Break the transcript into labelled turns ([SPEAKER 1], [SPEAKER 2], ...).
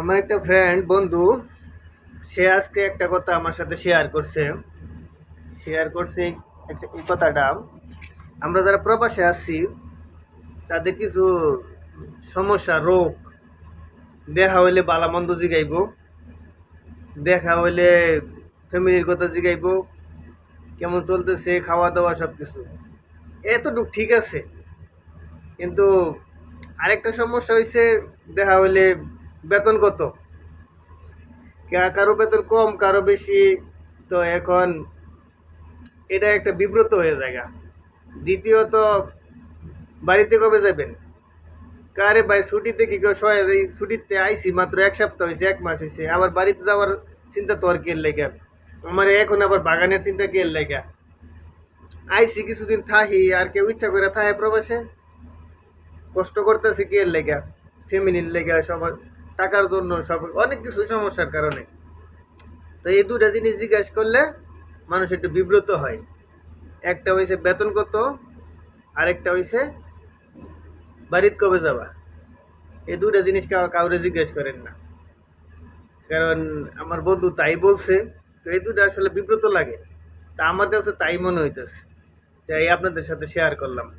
[SPEAKER 1] আমার একটা ফ্রেন্ড বন্ধু, সে আজকে একটা কথা আমার সাথে শেয়ার করছে। শেয়ার করছে একটা এই কথাটা। আমরা যারা প্রবাসে আছি, তাদের কিছু সমস্যা, রোগ, দেখা হইলে বালামন্দ জিগাইব, দেখা হইলে ফ্যামিলির কথা জিগাইব, কেমন চলতেছে খাওয়া দাওয়া সব কিছু এতটুক ঠিক আছে। কিন্তু আরেকটা সমস্যা হয়েছে দেখা হইলে বেতন কত? কারও বেতন কম, কারও বেশি। তো এখন এটা একটা বিব্রত হয়ে যায় দ্বিতীয়ত, বাড়িতে কবে যাবেন? কারে ভাই, ছুটিতে কি কেউ এই ছুটিতে আইসি? মাত্র এক সপ্তাহ হয়েছে এক মাস হয়েছে আবার বাড়িতে যাওয়ার চিন্তা তো আর কে লেগে? আমার এখন আবার বাগানের চিন্তা কে লেগে? আইসি কিছুদিন থাহি, আর কেউ ইচ্ছা করে থাহে প্রবাসে? কষ্ট করতেছি কে লেগা? ফ্যামিলির লেগা, সবার টাকার জন্য সব অনেক কিছু সমস্যার কারণে। তো এই দুটা জিনিস জিজ্ঞাসা করলে মানুষ একটু বিব্রত হয়। একটা হয়েছে বেতন কত, আরেকটা হয়েছে বাড়িতে কবে যাবা? এই দুটা জিনিস কাউ- কাউরে জিজ্ঞেস করেন না। কারণ আমার বন্ধু তাই বলছে, তো এই দুটো আসলে বিব্রত লাগে। তা আমার কাছে তাই মনে হইতেছে। তাই আপনাদের সাথে শেয়ার করলাম।